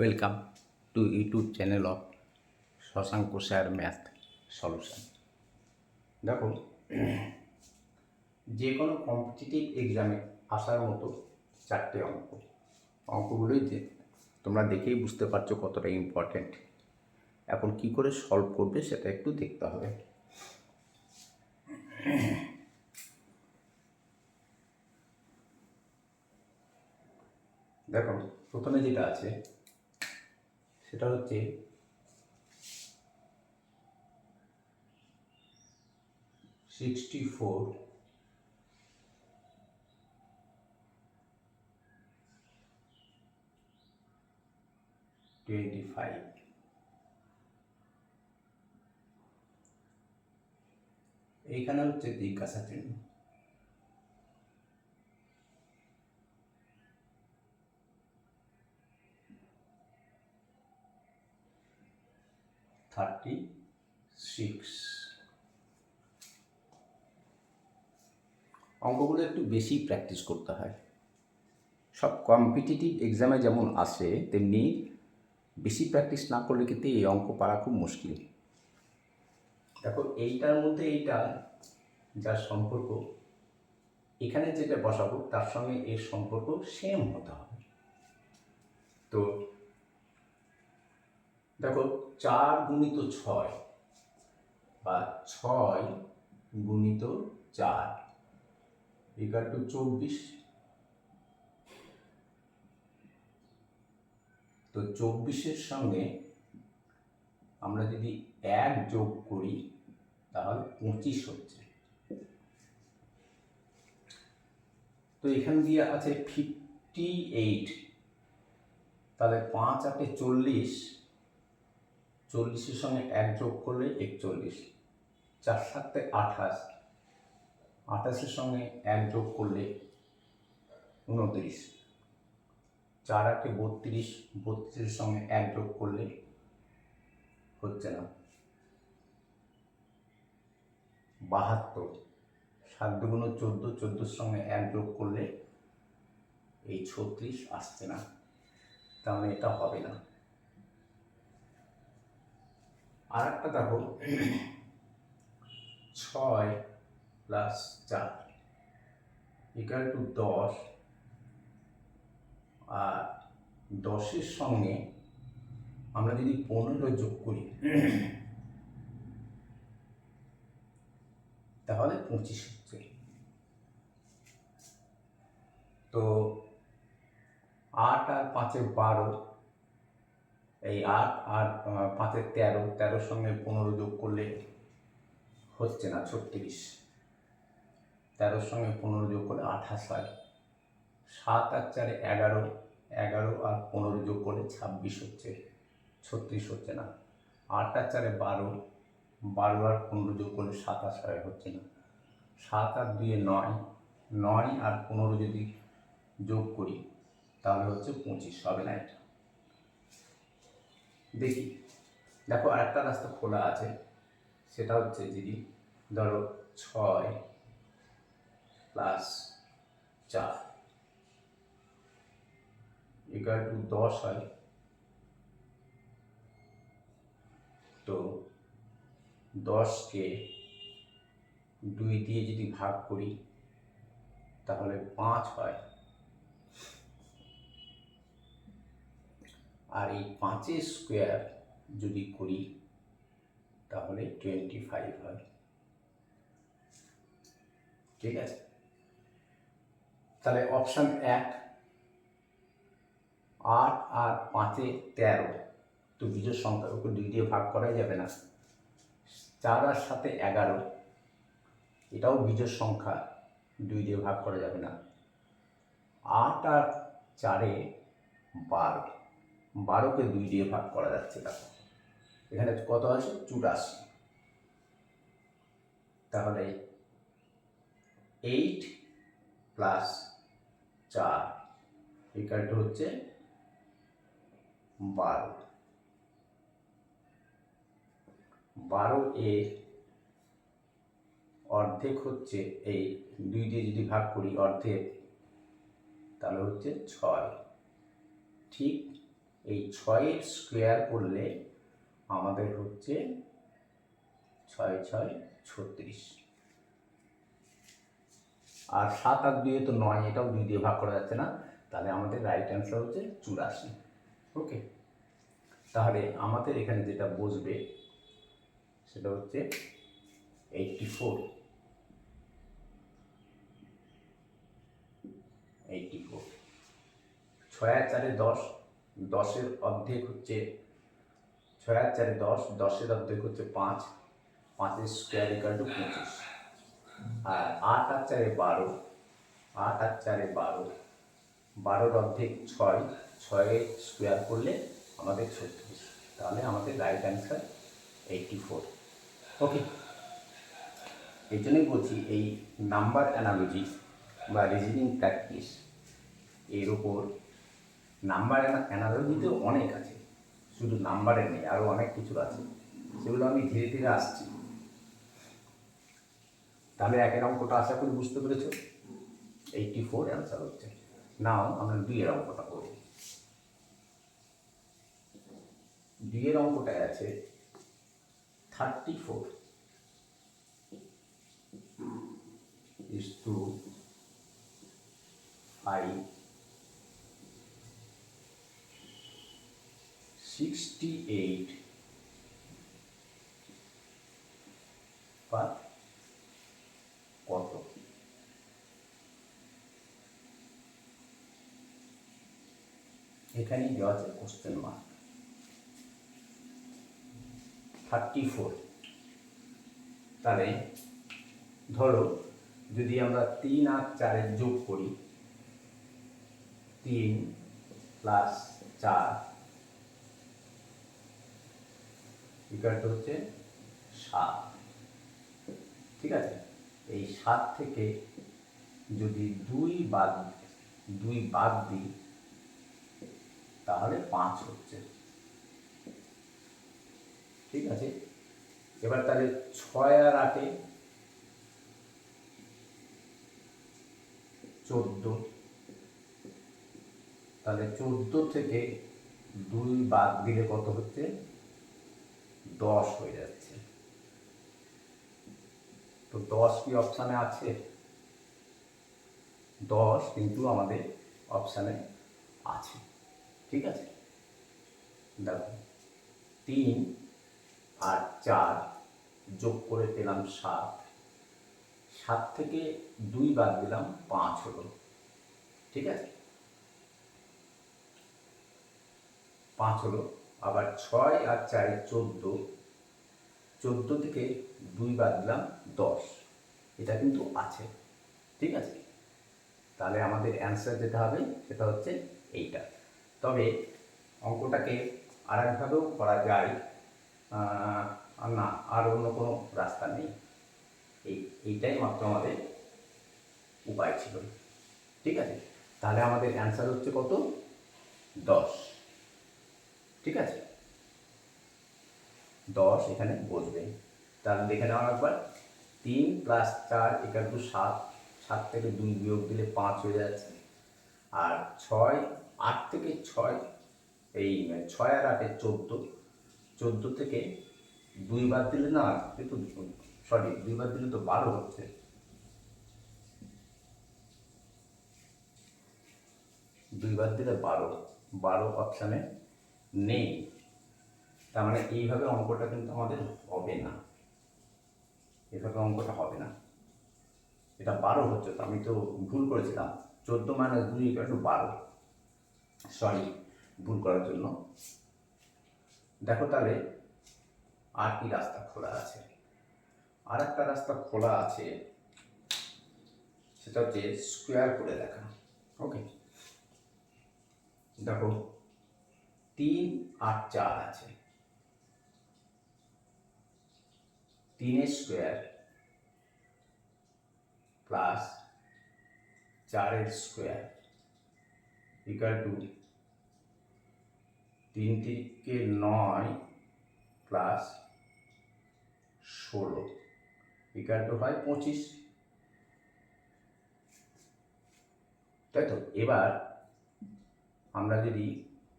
Welcome to YouTube channel of Shashank sir math solution দেখো যে কোনো কম্পিটিটিভ এক্সামে আসার মতো চারটে অঙ্ক। অঙ্কগুলোই যে তোমরা দেখেই বুঝতে পারছ কতটা ইম্পর্ট্যান্ট এখন কি করে সলভ করবে সেটা একটু দেখতে হবে। দেখো, প্রথমে যেটা আছে সেটা হচ্ছে সিক্সটি ফোর টোয়েন্টি ফাইভ এইখানে হচ্ছে জিজ্ঞাসা চিহ্ন থার্টি সিক্স। অঙ্কগুলো একটু বেশি প্র্যাকটিস করতে হয়। সব কম্পিটিটিভ এক্সামে যেমন আসে, তেমনি বেশি প্র্যাকটিস না করলে কিন্তু এই অঙ্ক পারা খুব মুশকিল। দেখো, এইটার মধ্যে এইটা, যার সম্পর্ক, এখানে যেটা বসাবো, তার সঙ্গে এর সম্পর্ক সেম হতে হবে। তো দেখো, চার গুণিত ছয় বা ছয় গুণিত চার। ইকাল টু চব্বিশ। তো চব্বিশের সঙ্গে আমরা যদি এক যোগ করি, তাহলে পঁচিশ হচ্ছে। তো এখান দিয়ে আছে ফিফটি এইট তাহলে পাঁচ আটে চল্লিশ। চল্লিশের সঙ্গে এক যোগ করলে একচল্লিশ। চার সাতে আঠাশ। আঠাশের সঙ্গে এক যোগ করলে উনত্রিশ চার আটে বত্রিশ। বত্রিশের সঙ্গে এক যোগ করলে হচ্ছে না। বাহাত্তর। সাত দুগুণ চোদ্দ, চোদ্দোর সঙ্গে এক যোগ করলে এই ছত্রিশ আসছে না। মানে এটা হবে না। আর একটা দেখো। ছয় প্লাস চার ইকাল টু দশ। আর দশের সঙ্গে আমরা যদি পনেরো যোগ করি, তাহলে পঁচিশ হচ্ছে। তো আট আর পাঁচে বারো এই আট আর পাঁচের তেরো, তেরোর সঙ্গে পনেরো যোগ করলে হচ্ছে না ছত্রিশ। তেরোর সঙ্গে পনেরো যোগ করলে আঠাশ হয়। সাত আর চারে এগারো এগারো আর পনেরো যোগ করলে ছাব্বিশ হচ্ছে, ছত্রিশ হচ্ছে না। আট আর চারে বারো বারো আর পনেরো যোগ করলে সাতাশ হয়, হচ্ছে না। সাত আর দুয়ে নয় নয় আর পনেরো যদি যোগ করি, তাহলে হচ্ছে পঁচিশ, হবে না এটা। দেখি। দেখো, আরেকটা রাস্তা খোলা আছে। সেটা হচ্ছে যদি ধরো, ছয় প্লাস চার। ইকাল টু দশ হয়। তো দশকে দুই দিয়ে যদি ভাগ করি, তাহলে পাঁচ হয়। আর এই পাঁচের স্কোয়ার যদি করি, তাহলে টোয়েন্টি ফাইভ হয়। ঠিক আছে? তাহলে অপশান এক, আট আর পাঁচে তেরো। তো বিজোর সংখ্যার উপর দুই দিয়ে ভাগ করা যাবে না। চার আর সাথে এগারো, এটাও বিজোর সংখ্যা, দুই দিয়ে ভাগ করা যাবে না। আট আর চারে বারো। বারোকে দুই দিয়ে ভাগ করা যাচ্ছে না এখানে কত আছে? চুরাশি। তাহলে এইট প্লাস চার ইকালটা হচ্ছে বারো। বারো এর অর্ধেক হচ্ছে এই দুই দিয়ে যদি ভাগ করি অর্ধেক, তাহলে হচ্ছে ছয়। ঠিক এই ছয়ের স্কোয়ার করলে আমাদের হচ্ছে ছয় ছয় ছত্রিশ। আর সাত আর দুয়ে তো নয়, এটাও দুই দিয়ে ভাগ করা যাচ্ছে না। তাহলে আমাদের রাইট অ্যান্সার হচ্ছে চুরাশি। ওকে তাহলে আমাদের এখানে যেটা বসবে, সেটা হচ্ছে এইটটি ফোর এইটটি ফোর ছয় চারে দশ দশের অর্ধেক হচ্ছে ছয় আর চারে দশ দশের অর্ধেক হচ্ছে পাঁচ পাঁচের স্কোয়ার ইকাল টু পঁচিশ। আর আট আর চারে বারো আট আর চারে বারো বারোর অর্ধেক ছয় ছয়ের স্কোয়ার করলে আমাদের ছত্রিশ। তাহলে আমাদের right answer eighty four okay এই জন্যই বলছি এই নাম্বার অ্যানালজি বা রিজনিং প্র্যাকটিস এর ওপর নাম্বার অ্যানালজিতে অনেক আছে। শুধু নাম্বারে নেই আরও অনেক কিছু আছে। সেগুলো আমি ধীরে ধীরে আসছি। তাহলে একের অঙ্কটা আশা করি বুঝতে পেরেছ? এইটটি ফোর অ্যান্সার হচ্ছে। নাও, আমরা দুইয়ের অঙ্কটা করব দুইয়ের অঙ্কটায় আছে thirty four is to five 68 কত এখানেই দেওয়া আছে কোশ্চেন মার্ক থার্টি ফোর তাহলে ধরো যদি আমরা তিন আর চারের যোগ করি, তিন প্লাস চার ইকারটা হচ্ছে সাত। ঠিক আছে? এই সাত থেকে যদি দুই বাদ দুই বাদ দিই, তাহলে পাঁচ হচ্ছে। ঠিক আছে? এবার তাহলে ছয় আর আটে চোদ্দ। তাহলে চোদ্দ থেকে দুই বাদ দিলে কত হচ্ছে? দশ হয়ে যাচ্ছে। তো দশ কি অপশানে আছে? দশ কিন্তু আমাদের অপশানে আছে। ঠিক আছে? দেখো, তিন আর চার যোগ করে পেলাম সাত। সাত থেকে দুই বাদ দিলাম পাঁচ হলো। ঠিক আছে? পাঁচ হলো। আবার ছয় আর চারে চোদ্দ চোদ্দ থেকে দুই বাদ দিলাম দশ। এটা কিন্তু আছে, ঠিক আছে? তাহলে আমাদের অ্যান্সার যেটা হবে সেটা হচ্ছে এইটা। তবে অঙ্কটাকে আর একভাবেও করা যায় না, আর অন্য কোনো রাস্তা নেই। এই, এইটাই মাত্র আমাদের উপায় ছিল। ঠিক আছে? তাহলে আমাদের অ্যান্সার হচ্ছে কত? দশ। ঠিক আছে? দশ এখানে বসবে। তাহলে দেখে নেওয়া একবার। তিন প্লাস চার একার টু সাত। সাত থেকে দুই বিয়োগ দিলে পাঁচ হয়ে যাচ্ছে। আর ছয়, আট থেকে ছয়, এই ছয় আর আটে চোদ্দ। চোদ্দ থেকে দুই বাদ দিলে না কিন্তু সরি, দুই বাদ দিলে তো বারো হচ্ছে। দুই বাদ দিলে বারো। বারো অপশানে নেই। তার মানে এইভাবে অঙ্কটা কিন্তু আমাদের হবে না। এভাবে অঙ্কটা হবে না। এটা বারো হচ্ছে, তো আমি তো ভুল করেছিলাম। চোদ্দ মাইনাস দুই একটু বারো। সরি ভুল করার জন্য। দেখো তাহলে আর কি রাস্তা খোলা আছে? আর একটা রাস্তা খোলা আছে, সেটা হচ্ছে স্কোয়ার করে দেখা। ওকে দেখো তিন আর চার আছে। তিনের স্কোয়ার প্লাস চারের স্কোয়ার ইকাল টু তিন থেকে নয় প্লাস ষোলো ইকাল টু হয় পঁচিশ। তাই তো এবার আমরা যদি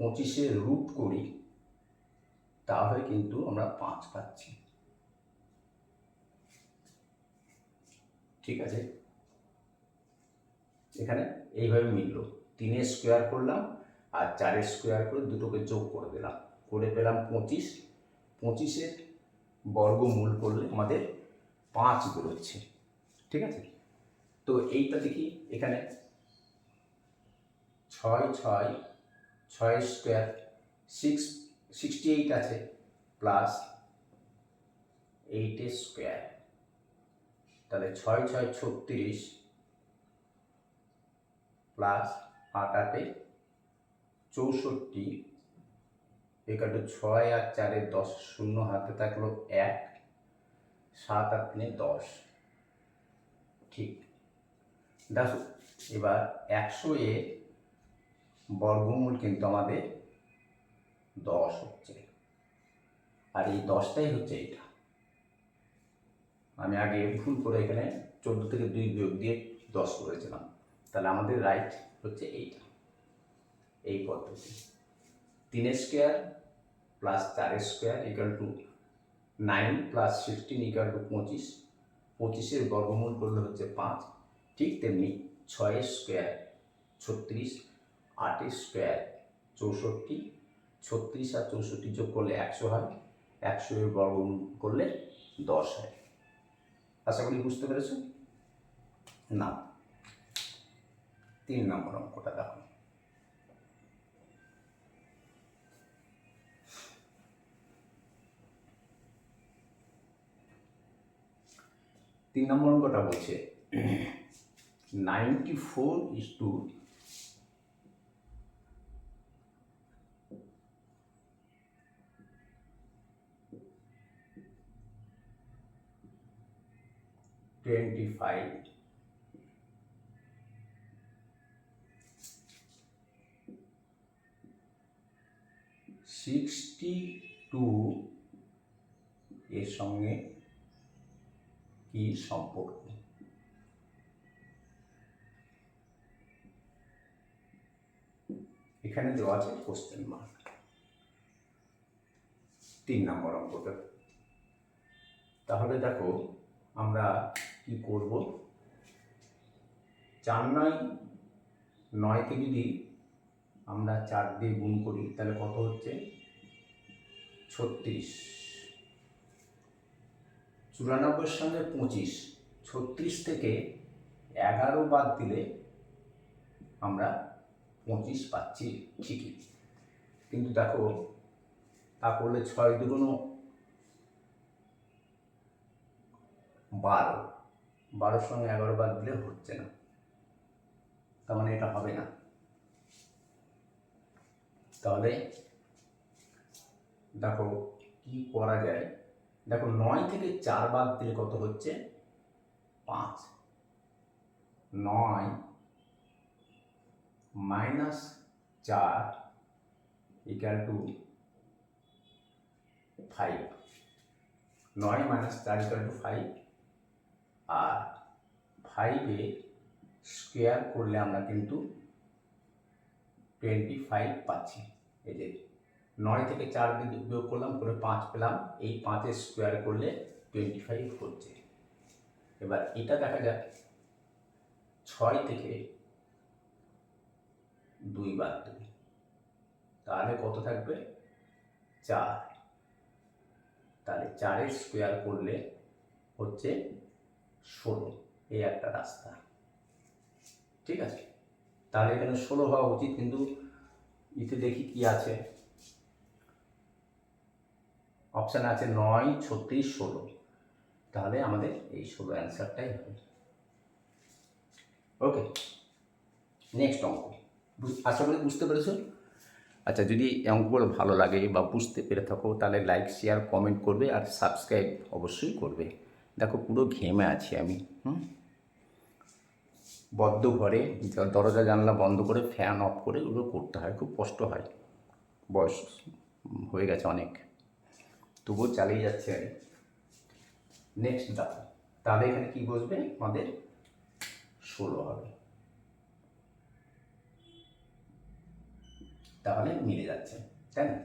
পঁচিশের রুট করি, তাহলে কিন্তু আমরা পাঁচ পাচ্ছি। ঠিক আছে? এখানে এইভাবে মিলল। তিনের স্কোয়ার করলাম আর চারের স্কোয়ার করে দুটোকে যোগ করে দিলাম। করে পেলাম পঁচিশ। পঁচিশের বর্গমূল করলে আমাদের পাঁচ বেরোচ্ছে। ঠিক আছে? তো এইটা দেখি এখানে ছয় ছয় ছয় স্কোয়ার সিক্স সিক্সটি এইট আছে প্লাস এইটের স্কোয়ার তাহলে ছয় ছয়, ছত্রিশ প্লাস আট আটে চৌষট্টি, একাটু ছয় আর চারে দশ, শূন্য হাতে থাকল এক, সাত আট তিনে দশ। ঠিক। দেখো, এবার একশো এ বর্গমূল কিন্তু আমাদের দশ হচ্ছে। আর এই দশটাই হচ্ছে এটা। আমি আগে ভুল করে এখানে চোদ্দ থেকে দুই বিয়োগ দিয়ে দশ করেছিলাম। তাহলে আমাদের রাইট হচ্ছে এইটা। এই পদ্ধতি। তিনের স্কোয়ার প্লাস চারের square equal to nine plus sixteen equal to পঁচিশ। পঁচিশের বর্গমূল করলে হচ্ছে পাঁচ। ঠিক তেমনি ছয় স্কোয়ার ছত্রিশ আটের স্কোয়ার চৌষট্টি, ছত্রিশ আর চৌষট্টি যোগ করলে একশো হয়, একশো এর করলে দশ হয়। আশা করি বুঝতে পেরেছ না। তিন নম্বর অঙ্কটা দেখো। তিন নম্বর অঙ্কটা বলছে ninety four is to twenty five sixty two এর সঙ্গে কি সম্পর্ক? এখানে দেওয়া আছে কোশ্চেন মার্ক তিন নম্বর অঙ্কটা। তাহলে দেখো, আমরা কি করব? চার নয় নয়কে যদি আমরা চার দিয়ে গুণ করি, তাহলে কত হচ্ছে? ছত্রিশ। চুরানব্বইয়ের সঙ্গে পঁচিশ। ছত্রিশ থেকে এগারো বাদ দিলে আমরা পঁচিশ পাচ্ছি। ঠিকই। কিন্তু দেখো, তা করলে ছয় দুগুণ বারো। বারোর সঙ্গে এগারো বাদ দিলে হচ্ছে না। তার মানে এটা হবে না। তাহলে দেখো কি করা যায়? দেখো নয় থেকে চার বাদ দিলে কত হচ্ছে? পাঁচ। নয় মাইনাস চার ইকাল টু ফাইভ নয় মাইনাস চার ইকাল টু ফাইভ আর ফাইভে স্কোয়ার করলে আমরা কিন্তু টোয়েন্টি ফাইভ পাচ্ছি। এই যে নয় থেকে চার বিয়োগ করলাম, করে পাঁচ পেলাম, এই পাঁচের স্কোয়ার করলে টোয়েন্টি ফাইভ হচ্ছে। এবার এটা দেখা যাক, ছয় থেকে দুই বাদ দেবে তাহলে কত থাকবে? চার। তাহলে চারের স্কোয়ার করলে হচ্ছে ষোলো, এই একটা রাস্তা। ঠিক আছে? তাহলে এখানে ষোলো হওয়া উচিত, কিন্তু ইতে দেখি কি আছে। অপশান আছে নয়, ছত্রিশ, ষোলো। তাহলে আমাদের এই ষোলো অ্যান্সারটাই হবে। ওকে নেক্সট অঙ্ক। আশা করি বুঝতে পেরেছ? আচ্ছা যদি অঙ্কগুলো ভালো লাগে বা বুঝতে পেরে থাকো, তাহলে লাইক শেয়ার কমেন্ট করবে আর সাবস্ক্রাইব অবশ্যই করবে। দেখো পুরো ঘেমে আছি আমি, হুম? বদ্ধ ঘরে দরজা জানলা বন্ধ করে ফ্যান অফ করে ওগুলো করতে হয়, খুব কষ্ট হয়। বয়স হয়ে গেছে অনেক। তবুও চালিয়ে যাচ্ছে আমি। নেক্সট দেখো তাহলে এখানে কী বসবে? আমাদের ষোলো হবে। তাহলে মিলে যাচ্ছে, তাই না?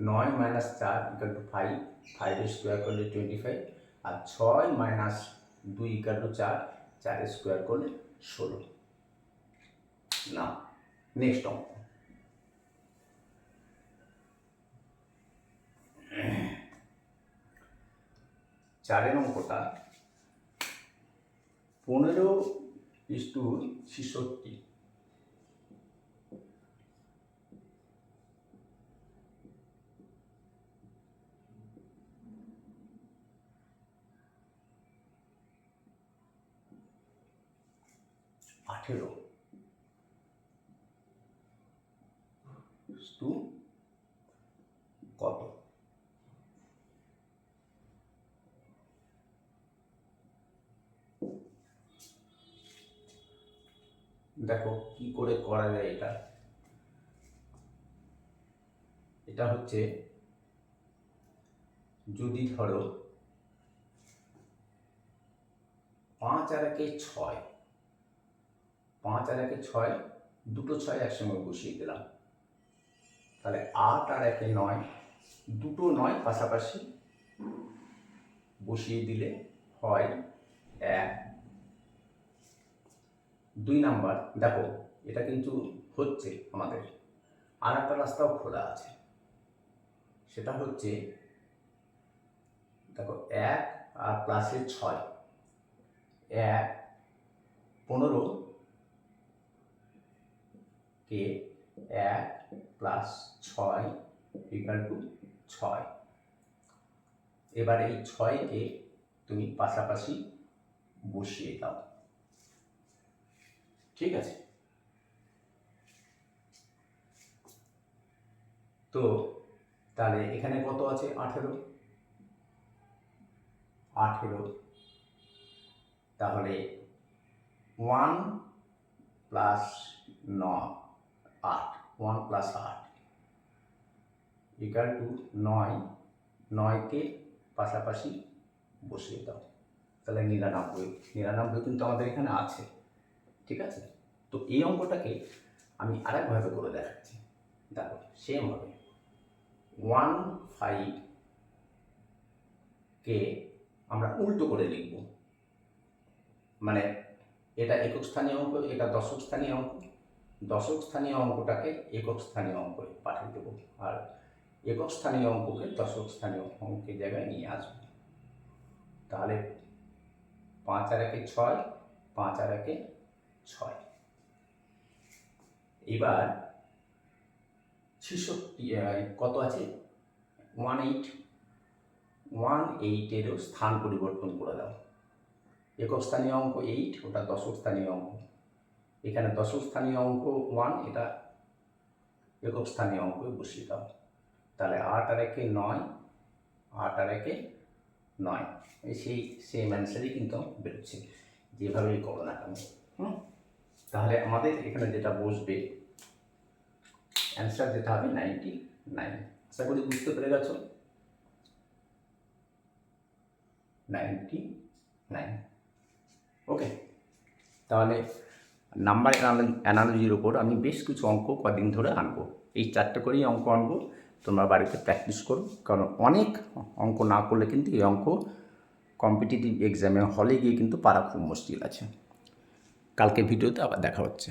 নয় মাইনাস চার equal to five five square করলে টোয়েন্টি ফাইভ আর ছয় মাইনাস দুই ইকাল টু চার চার স্কোয়ার করলে ষোলো। না নেক্সট অঙ্ক। চারের অঙ্কটা পনেরো ইস্টু ছেষট্টি আঠেরো টু কত দেখো কি করে করা যায় এটা। এটা হচ্ছে, যদি ধরো পাঁচ আর একে ছয়, পাঁচ আর একে ছয়, দুটো ছয় একসঙ্গে বসিয়ে দিলাম। তাহলে আট আর একে নয়, দুটো নয় পাশাপাশি বসিয়ে দিলে হয় এক। দুই নাম্বার, দেখো, এটা কিন্তু হচ্ছে আমাদের। আর একটা রাস্তাও খোলা আছে। সেটা হচ্ছে, দেখো, এক আর প্লাসে ছয়। এক, পনেরো, কে, এক প্লাস ছয় ইকাল টু ছয়। এবার এই ছয়কে তুমি পাশাপাশি বসিয়ে দাও। ঠিক আছে। তো তাহলে এখানে কত আছে? আঠেরো। আঠেরো। তাহলে ওয়ান প্লাস ন আট। ওয়ান প্লাস আট ইকাল টু নয় নয়কে পাশাপাশি বসিয়ে দাও। তাহলে নিরানব্বই। নিরানব্বই কিন্তু আমাদের এখানে আছে। ঠিক আছে? তো এই অঙ্কটাকে আমি আরেকভাবে করে দেখাচ্ছি। দেখো সেম হবে। ওয়ান ফাইভ কে আমরা উল্টো করে লিখব। মানে এটা একক স্থানীয় অঙ্ক, এটা দশক স্থানীয় অঙ্ক। দশক স্থানীয় অঙ্কটাকে একক স্থানীয় অঙ্ক পাঠিয়ে দেবো আর একক স্থানীয় অঙ্ককে দশক স্থানীয় অঙ্কের জায়গায় নিয়ে আসব। তাহলে পাঁচ আর একে ছয়, পাঁচ আর একে ছয়। এবার ছেষট্টি কত আছে? ওয়ান এইট ওয়ান এইটেরও স্থান পরিবর্তন করে দাও। একক স্থানীয় অঙ্ক এইট ওটা দশক স্থানীয় অঙ্ক। এখানে দশক স্থানীয় অঙ্ক ওয়ান এটা একক স্থানীয় অঙ্ক বসিয়ে দাও। তাহলে আট আর একে নয়, আট আর একে নয়। সেই সেম অ্যান্সারই কিন্তু বেরোচ্ছে। যেভাবেই করো না কেন, হুম? তাহলে আমাদের এখানে যেটা বসবে অ্যান্সার যেটা হবে নাইনটি নাইন আশা করি বুঝতে পেরে গেছ? নাইনটি নাইন ওকে তাহলে নাম্বার অ্যানালজির ওপর আমি বেশ কিছু অঙ্ক কদিন ধরে আনব। এই চারটে করেই অঙ্ক আনব। তোমরা বাড়িতে প্র্যাকটিস করো। কারণ অনেক অঙ্ক না করলে কিন্তু এই অঙ্ক কম্পিটিটিভ এক্সামে হলে গিয়ে কিন্তু পারা খুব মুশকিল আছে। কালকে ভিডিওতে আবার দেখা হচ্ছে।